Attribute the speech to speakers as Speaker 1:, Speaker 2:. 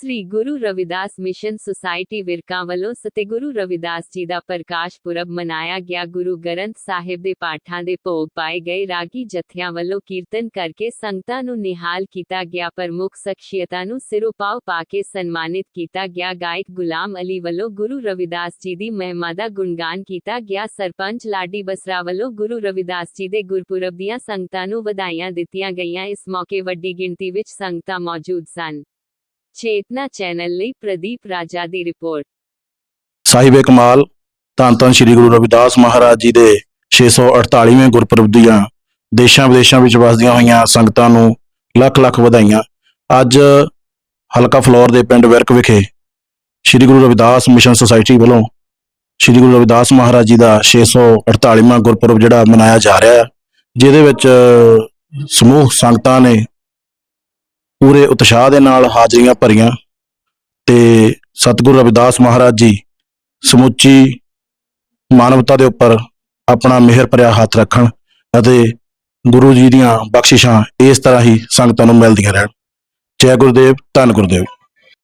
Speaker 1: ਸ੍ਰੀ Guru Ravidas mission society ਵਿਰਕਾਂ ਵੱਲੋਂ ਸਤਿਗੁਰੂ ਰਵਿਦਾਸ ਜੀ ਦਾ ਪ੍ਰਕਾਸ਼ ਪੁਰਬ ਮਨਾਇਆ ਗਿਆ। ਗੁਰੂ ਗ੍ਰੰਥ ਸਾਹਿਬ ਦੇ ਪਾਠਾਂ ਦੇ ਭੋਗ ਪਾਏ ਗਏ ਰਾਗੀ ਜਥਿਆਂ ਵੱਲੋਂ ਕੀਰਤਨ ਕਰਕੇ ਸੰਗਤਾਂ ਨੂੰ ਨਿਹਾਲ ਕੀਤਾ ਗਿਆ। ਪ੍ਰਮੁੱਖ ਸ਼ਖਸੀਅਤਾਂ ਨੂੰ ਸਿਰੋਪਾਓ ਪਾ ਕੇ ਸਨਮਾਨਿਤ ਕੀਤਾ ਗਿਆ। ਗਾਇਕ ਗੁਲਾਮ ਅਲੀ ਵੱਲੋਂ ਗੁਰੂ ਰਵਿਦਾਸ ਜੀ ਦੀ ਮਹਿਮਾ ਦਾ ਗੁਣਗਾਨ ਕੀਤਾ ਗਿਆ। ਸਰਪੰਚ ਲਾਡੀ ਬਸਰਾ ਵੱਲੋਂ ਗੁਰੂ ਰਵਿਦਾਸ ਜੀ ਦੇ ਗੁਰਪੁਰਬ ਦੀਆਂ ਸੰਗਤਾਂ ਨੂੰ ਵਧਾਈਆਂ ਦਿੱਤੀਆਂ ਗਈਆਂ। ਇਸ ਮੌਕੇ ਵੱਡੀ ਗਿਣਤੀ ਵਿੱਚ ਸੰਗਤਾਂ ਮੌਜੂਦ ਸਨ। ਚੇਤਨਾ ਚੈਨਲ ਲਈ ਪ੍ਰਦੀਪ ਰਾਜਾ ਦੀ ਰਿਪੋਰਟ।
Speaker 2: ਸਾਹਿਬੇ ਕਮਾਲ, ਧੰਨ ਧੰਨ ਸ੍ਰੀ ਗੁਰੂ ਰਵਿਦਾਸ ਮਹਾਰਾਜ ਜੀ ਦੇ 648ਵੇਂ ਗੁਰਪੁਰਬ ਦੀਆਂ ਦੇਸ਼ਾਂ ਵਿਦੇਸ਼ਾਂ ਵਿੱਚ ਵਸਦੀਆਂ ਹੋਈਆਂ ਸੰਗਤਾਂ ਨੂੰ ਲੱਖ ਲੱਖ ਵਧਾਈਆਂ। ਅੱਜ ਹਲਕਾ ਫਲੋਰ ਦੇ ਪਿੰਡ ਵਿਰਕ ਵਿਖੇ ਸ੍ਰੀ ਗੁਰੂ ਰਵਿਦਾਸ ਮਿਸ਼ਨ ਸੁਸਾਇਟੀ ਵੱਲੋਂ ਸ੍ਰੀ ਗੁਰੂ ਰਵਿਦਾਸ ਮਹਾਰਾਜ ਜੀ ਦਾ 648ਵਾਂ ਗੁਰਪੁਰਬ ਜਿਹੜਾ ਮਨਾਇਆ ਜਾ ਰਿਹਾ ਹੈ, ਜਿਹਦੇ ਵਿੱਚ ਸਮੂਹ ਸੰਗਤਾਂ ਨੇ ਪੂਰੇ ਉਤਸ਼ਾਹ ਦੇ ਨਾਲ ਹਾਜ਼ਰੀਆਂ ਭਰੀਆਂ ਤੇ ਸਤਿਗੁਰੂ ਰਵਿਦਾਸ ਮਹਾਰਾਜ ਜੀ ਸਮੁੱਚੀ ਮਾਨਵਤਾ ਦੇ ਉੱਪਰ ਆਪਣਾ ਮਿਹਰ ਭਰਿਆ ਹੱਥ ਰੱਖਣ ਅਤੇ ਗੁਰੂ ਜੀ ਦੀਆਂ ਬਖਸ਼ਿਸ਼ਾਂ ਇਸ ਤਰ੍ਹਾਂ ਹੀ ਸੰਗਤਾਂ ਨੂੰ ਮਿਲਦੀਆਂ ਰਹਿਣ। ਜੈ ਗੁਰਦੇਵ, ਧੰਨ ਗੁਰਦੇਵ।